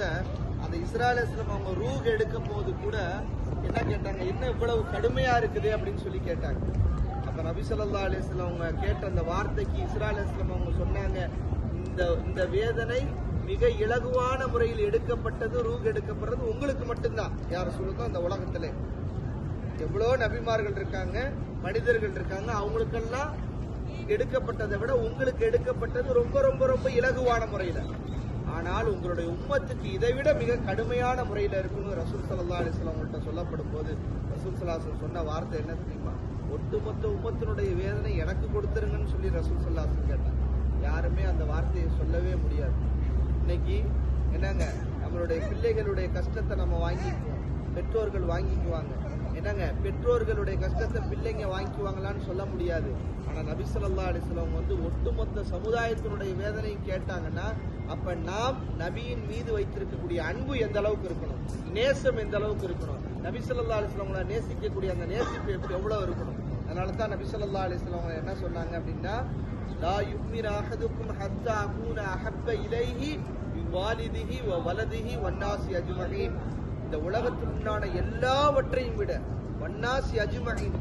கூட அந்த இஸ்ராயல் அவங்க ரூக் எடுக்கும் போது கூட என்ன கேட்டாங்க? என்ன இவ்வளவு கடுமையா இருக்குது அப்படின்னு சொல்லி கேட்டாங்க. அப்ப நபி ஸல்லல்லாஹு அலைஹி அவங்க கேட்ட அந்த வார்த்தைக்கு இஸ்ராயல் அவங்க சொன்னாங்க இந்த இந்த வேதனை மிக இலகுவான முறையில் எடுக்கப்பட்டது ரூக் எடுக்கப்படுறது உங்களுக்கு மட்டும்தான். யார் சொல்லுதோ அந்த உலகத்துல. எவ்வளோ நபிமார்கள் இருக்காங்க மனிதர்கள் இருக்காங்க அவங்களுக்கெல்லாம் எடுக்கப்பட்டதை விட உங்களுக்கு எடுக்கப்பட்டது ரொம்ப ரொம்ப ரொம்ப இலகுவான முறையில். ஆனால் உங்களுடைய உம்மத்துக்கு இதை விட மிக கடுமையான முறையில் இருக்குன்னு ரசூல் சல்லா அலிஸ்லாம் அவங்கள்ட்ட சொல்லப்படும் போது ரசூல் சல்லாசன் சொன்ன வார்த்தை என்ன தெரியுமா? ஒட்டுமொத்த உம்மத்தினுடைய வேதனை எனக்கு கொடுத்துருங்கன்னு சொல்லி ரசூல் சல்லாசன் கேட்டாங்க. யாருமே அந்த வார்த்தையை சொல்லவே முடியாது. இன்னைக்கு என்னங்க? நம்மளுடைய பிள்ளைகளுடைய கஷ்டத்தை நம்ம வாங்கிக்குவோம். பெற்றோர்கள் வாங்கிக்குவாங்க. என்னங்க? பெற்றோர்களுடைய கஷ்டத்தை பிள்ளைங்க வாங்கிக்குவாங்களான்னு சொல்ல முடியாது. ஆனால் நபி ஸல்லல்லாஹு அலைஹி வந்து ஒட்டுமொத்த சமுதாயத்தினுடைய வேதனையும் கேட்டாங்கன்னா அப்ப நாம் நபியின் மீது வைத்திருக்கக்கூடிய அன்பு எந்த அளவுக்கு இருக்கணும்? நேசம் எந்த அளவுக்கு இருக்கணும்? நபி ஸல்லல்லாஹு அலைஹி நேசிக்கக்கூடிய அந்த நேசிப்பு எப்படி எவ்வளவு இருக்கணும்? அதனால தான் நபி ஸல்லல்லாஹு அலைஹி என்ன சொன்னாங்க அப்படின்னா லா யுக்மின் அஹதுக்கும் ஹத்தா அகூன அஹப்ப இலைஹி வாலிதிஹி வ வலதிஹி வன்னாசி அஜ்மஈன் இந்த உலகத்தில் உண்டான எல்லாவற்றையும் விட வன்னாசி அஜுமகின்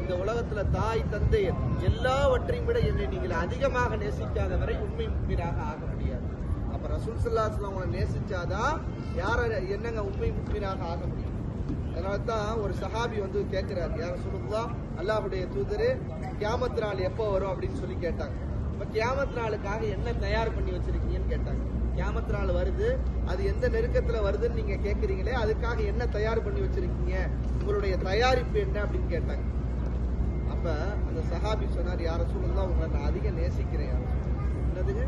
இந்த உலகத்துல தாய் தந்தையர் எல்லாவற்றையும் விட என்னை நீங்கள் அதிகமாக நேசிக்காத வரை உண்மை முக்மீனாக ஆக முடியாது. அப்ப ரசூல் சல்லாஸ்லாம் உங்களை நேசிச்சாதான் யார என்னங்க உண்மை முக்மீனாக ஆக முடியும்? அதனால தான் ஒரு சஹாபி வந்து கேட்கிறார் யார சொல்லுங்களா அல்லாவுடைய தூதரு கியாமத் நாள் எப்போ வரும்? அப்படின்னு சொல்லி கேட்டாங்க. இப்ப கியாமத் நாளுக்காக என்ன தயார் பண்ணி வச்சிருக்கீங்கன்னு கேட்டாங்க. கியாமத் நாலு வருது. அது எந்த நெருக்கத்துல வருதுன்னு நீங்க கேக்குறீங்களே அதுக்காக என்ன தயார் பண்ணி வச்சிருக்கீங்க? உங்களுடைய தயாரிப்பு என்ன அப்படின்னு கேட்டாங்க. அப்ப அந்த சஹாபி சொன்னார் யார சொல்லுங்களா உங்களை நான் அதிகம் நேசிக்கிறேன். யார என்னதுங்க?